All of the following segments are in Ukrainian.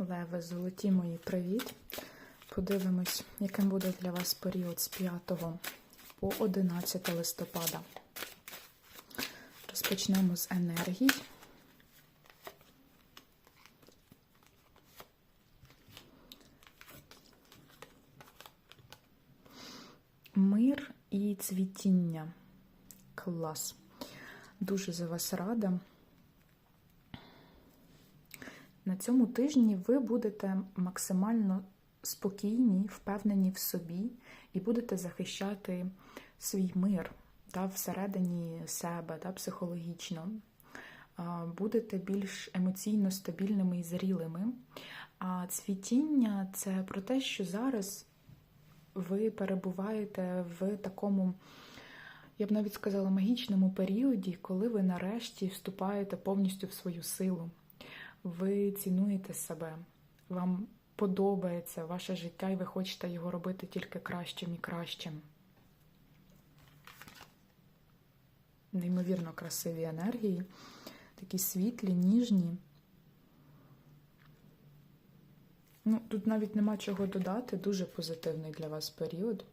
Леви, золоті мої, привіт! Подивимось, яким буде для вас період з 5 по 11 листопада. Розпочнемо з енергій. Мир і цвітіння. Клас. Дуже за вас рада. На цьому тижні ви будете максимально спокійні, впевнені в собі і будете захищати свій мир та, всередині себе та, психологічно. Будете більш емоційно стабільними і зрілими. А цвітіння це про те, що зараз ви перебуваєте в такому, я б навіть сказала, магічному періоді, коли ви нарешті вступаєте повністю в свою силу ви цінуєте себе, вам подобається ваше життя, і ви хочете його робити тільки кращим і кращим. Неймовірно красиві енергії, такі світлі, ніжні. Ну, Тут навіть нема чого додати, дуже позитивний для вас період.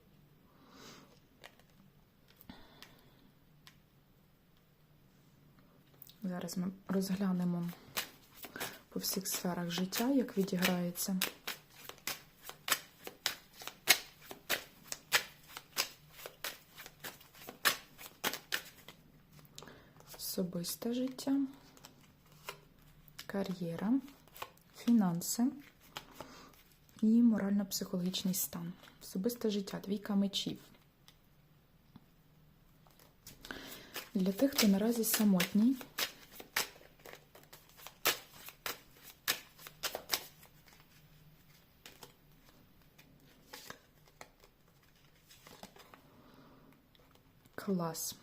Зараз ми розглянемо по всіх сферах життя, як відіграється. Особисте життя, кар'єра, фінанси і морально-психологічний стан. Особисте життя, двійка мечів. Для тих, хто наразі самотній. Клас.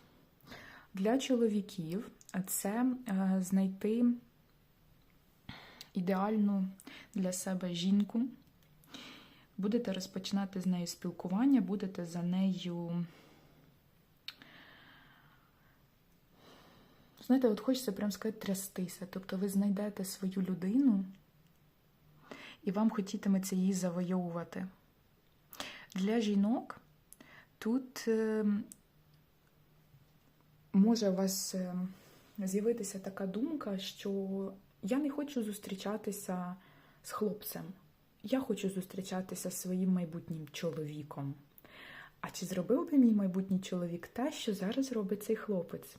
Для чоловіків це е, знайти ідеальну для себе жінку. Будете розпочинати з нею спілкування, будете за нею. Знаєте, от хочеться прям сказати трястися. Тобто ви знайдете свою людину, і вам хотітиметься її завойовувати. Для жінок тут ем, може у вас е, з'явитися така думка, що я не хочу зустрічатися з хлопцем, я хочу зустрічатися зі своїм майбутнім чоловіком. А чи зробив би мій майбутній чоловік те, що зараз робить цей хлопець?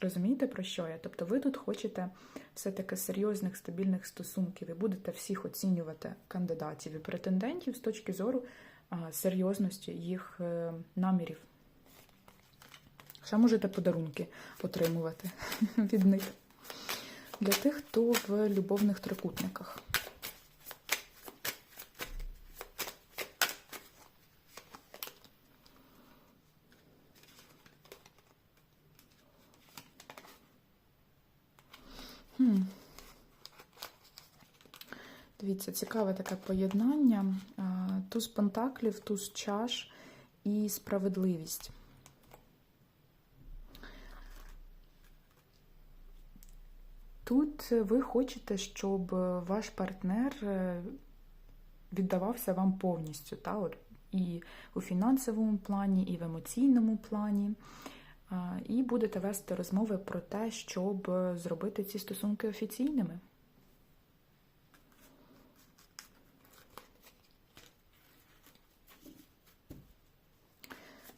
Розумієте, про що я? Тобто ви тут хочете все-таки серйозних, стабільних стосунків і будете всіх оцінювати кандидатів і претендентів з точки зору серйозності їх е, намірів. Ще можете подарунки отримувати від них. Для тих, хто в любовних трикутниках. Дивіться, цікаве таке поєднання. Туз пентаклів, туз чаш і справедливість. Тут ви хочете, щоб ваш партнер е, віддавався вам повністю, та, от, і у фінансовому плані, і в емоційному плані. І будете вести розмови про те, щоб зробити ці стосунки офіційними.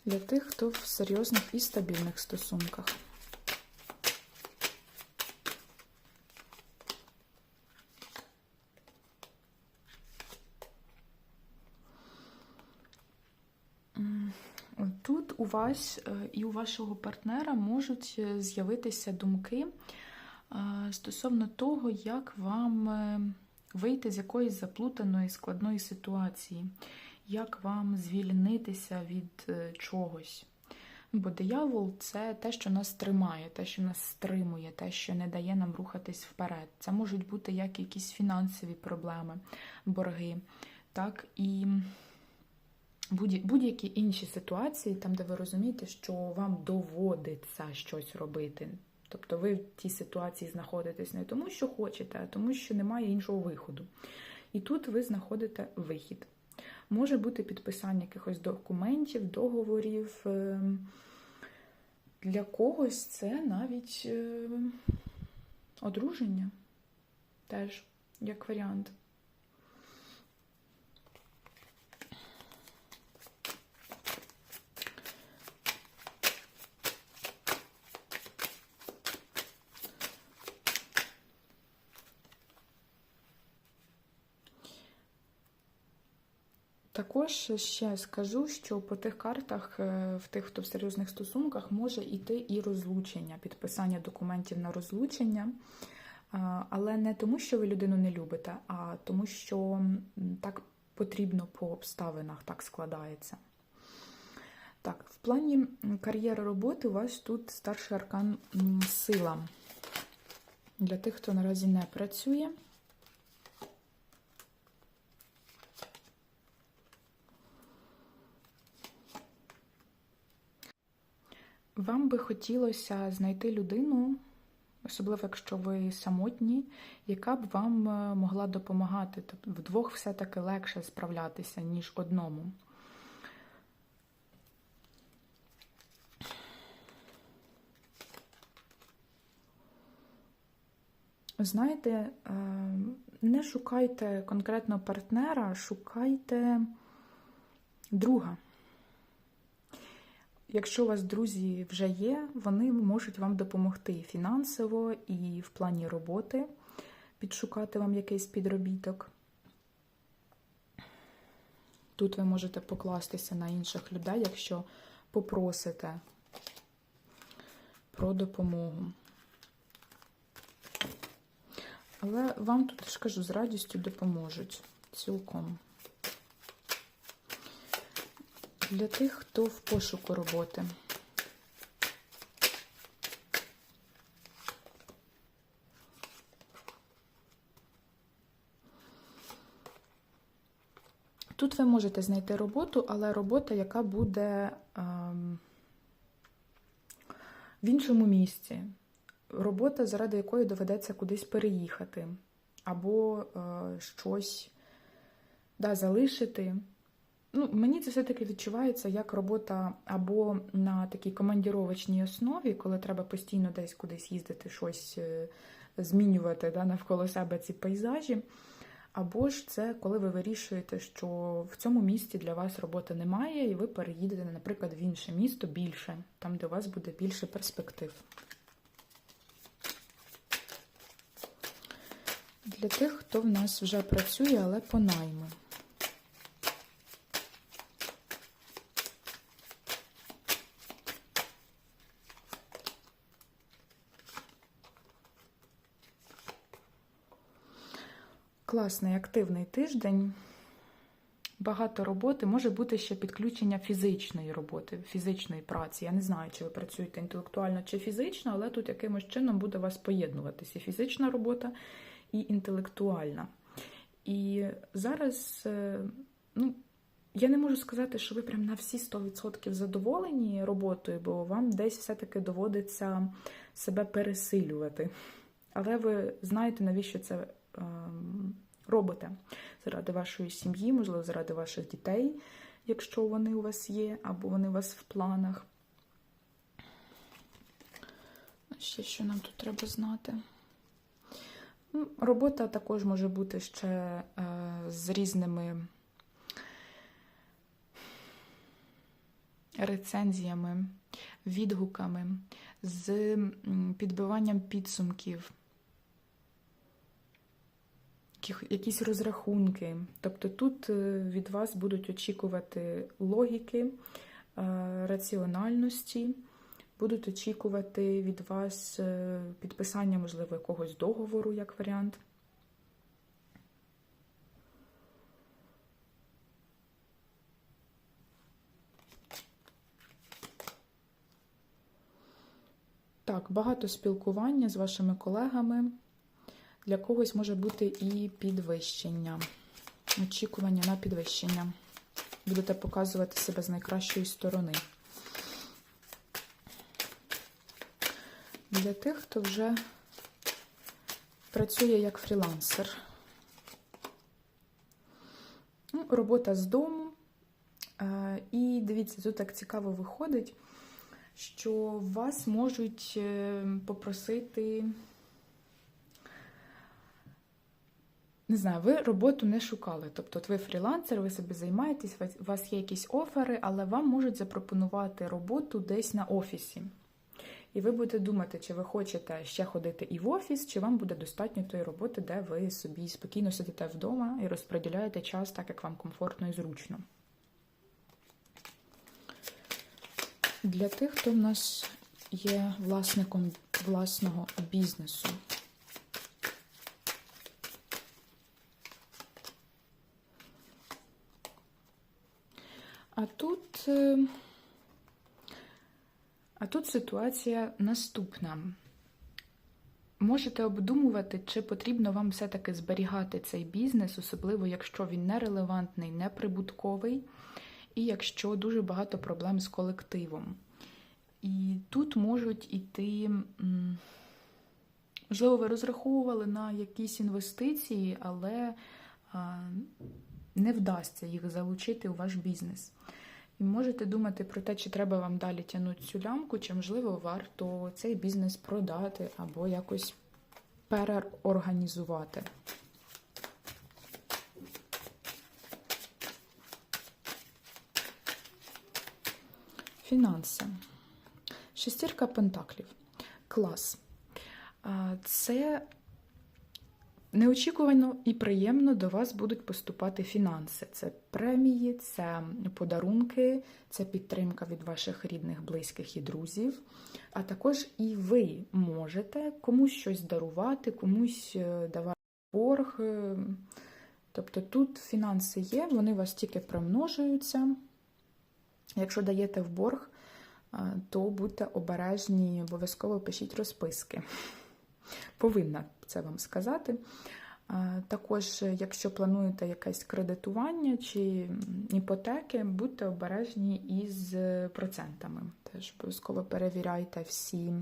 Для тих, хто в серйозних і стабільних стосунках. Тут у вас е, і у вашого партнера можуть е, з'явитися думки е, стосовно того, як вам вийти з якоїсь заплутаної складної ситуації, як вам звільнитися від чогось. Бо диявол це те, що нас тримає, те, що нас стримує, те, що не дає нам рухатись вперед. Це можуть бути як якісь фінансові проблеми, борги, так і будь-які інші ситуації, там, де ви розумієте, що вам доводиться щось робити. Тобто ви в тій ситуації знаходитесь не тому, що хочете, а тому, що немає іншого виходу. І тут ви знаходите вихід. Може бути підписання якихось документів, договорів. ем, Для когось це навіть е, одруження теж як варіант. Також ще скажу, що по тих картах, е, в тих, хто в серйозних стосунках, може йти і розлучення, підписання документів на розлучення. Але не тому, що ви людину не любите, а тому, що так потрібно по обставинах, так складається. Так, в плані кар'єри роботи у вас тут старший аркан сила. Для тих, хто наразі не працює. Вам би хотілося знайти людину, особливо якщо ви самотні, яка б вам е, могла допомагати. Тобто вдвох все-таки легше справлятися, ніж одному. Знаєте, е, не шукайте конкретно партнера, шукайте друга. Якщо у вас друзі вже є, вони можуть вам допомогти фінансово і в плані роботи, підшукати вам якийсь підробіток. Тут ви можете покластися на інших людей, якщо попросите про допомогу. Але вам тут я ж кажу, з радістю допоможуть цілком. Для тих, хто в пошуку роботи. Тут ви можете знайти роботу, але робота, яка буде ем, в іншому місці. Робота, заради якої доведеться кудись переїхати, або е, щось да, залишити. Ну, мені це все-таки відчувається як робота або на такій командіровочній основі, коли треба постійно десь кудись їздити, щось е, змінювати да, навколо себе ці пейзажі. Або ж це коли ви вирішуєте, що в цьому місті для вас роботи немає, і ви переїдете, наприклад, в інше місто більше, там, де у вас буде більше перспектив. Для тих, хто в нас вже працює, але по найму. Класний активний тиждень. Багато роботи, може бути ще підключення фізичної роботи, фізичної праці. Я не знаю, чи ви працюєте інтелектуально чи фізично, але тут якимось чином буде вас поєднуватися і фізична робота, і інтелектуальна. І зараз, е, ну, я не можу сказати, що ви прям на всі 100% задоволені роботою, бо вам десь все-таки доводиться себе пересилювати. Але ви знаєте, навіщо це робите заради вашої сім'ї, можливо, заради ваших дітей, якщо вони у вас є, або вони у вас в планах. Ще що нам тут треба знати? Ну, Робота також може бути ще е, з різними рецензіями, відгуками, з підбиванням підсумків якісь розрахунки. Тобто тут е, від вас будуть очікувати логіки, е, раціональності, будуть очікувати від вас е, підписання, можливо, якогось договору як варіант. Так, багато спілкування з вашими колегами. Для когось може бути і підвищення, очікування на підвищення. Будете показувати себе з найкращої сторони. Для тих, хто вже працює як фрілансер. Ну, робота з дому. І дивіться, тут так цікаво виходить, що вас можуть е, попросити. Не знаю, ви роботу не шукали. Тобто, от ви фрілансер, ви собі займаєтесь, у вас є якісь офери, але вам можуть запропонувати роботу десь на офісі. І ви будете думати, чи ви хочете ще ходити і в офіс, чи вам буде достатньо тої роботи, де ви собі спокійно сидите вдома і розподіляєте час так, як вам комфортно і зручно. Для тих, хто в нас є власником власного бізнесу. А тут, е, а тут ситуація наступна. Можете обдумувати, чи потрібно вам все-таки зберігати цей бізнес, особливо якщо він нерелевантний, неприбутковий, і якщо дуже багато проблем з колективом. І тут можуть іти, можливо, ви розраховували на якісь інвестиції, але не вдасться їх залучити у ваш бізнес. І можете думати про те, чи треба вам далі тягнути цю лямку, чи, можливо, варто цей бізнес продати або якось переорганізувати. Фінанси. Шестірка пентаклів. Клас. Це Неочікувано і приємно до вас будуть поступати фінанси. Це премії, це подарунки, це підтримка від ваших рідних, близьких і друзів. А також і ви можете комусь щось дарувати, комусь е, давати борг. Е, тобто тут фінанси є, вони у вас тільки примножуються. Якщо даєте в борг, е, то будьте обережні, обов'язково пишіть розписки. Повинна це вам сказати. Також, якщо плануєте якесь кредитування чи іпотеки, будьте обережні із процентами. Теж обов'язково перевіряйте всі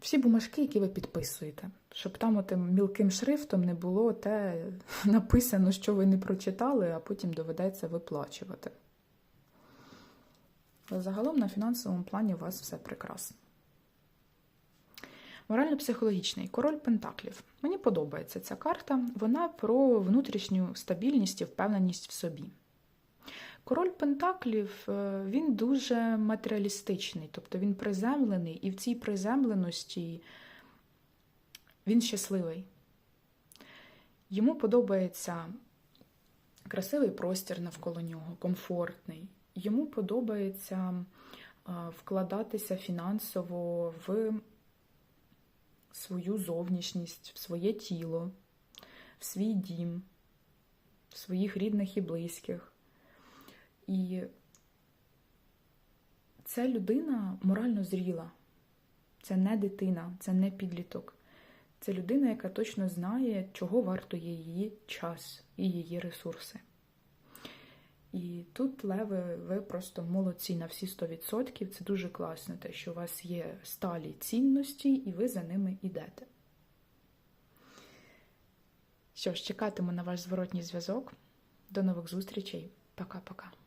всі бумажки, які ви підписуєте, щоб там отим мілким шрифтом не було те написано, що ви не прочитали, а потім доведеться виплачувати. Загалом на фінансовому плані у вас все прекрасно. Морально-психологічний король Пентаклів. Мені подобається ця карта. Вона про внутрішню стабільність і впевненість в собі. Король Пентаклів е, він дуже матеріалістичний, тобто він приземлений, і в цій приземленості він щасливий. Йому подобається красивий простір навколо нього, комфортний. Йому подобається е, вкладатися фінансово в свою зовнішність, в своє тіло, в свій дім, в своїх рідних і близьких. І ця людина морально зріла. Це не дитина, це не підліток. Це людина, яка точно знає, чого варто є її час і її ресурси. І тут леви, ви просто молодці на всі 100%. Це дуже класно, те, що у вас є сталі цінності, і ви за ними йдете. Що ж, чекатиму на ваш зворотній зв'язок. До нових зустрічей. Пока-пока.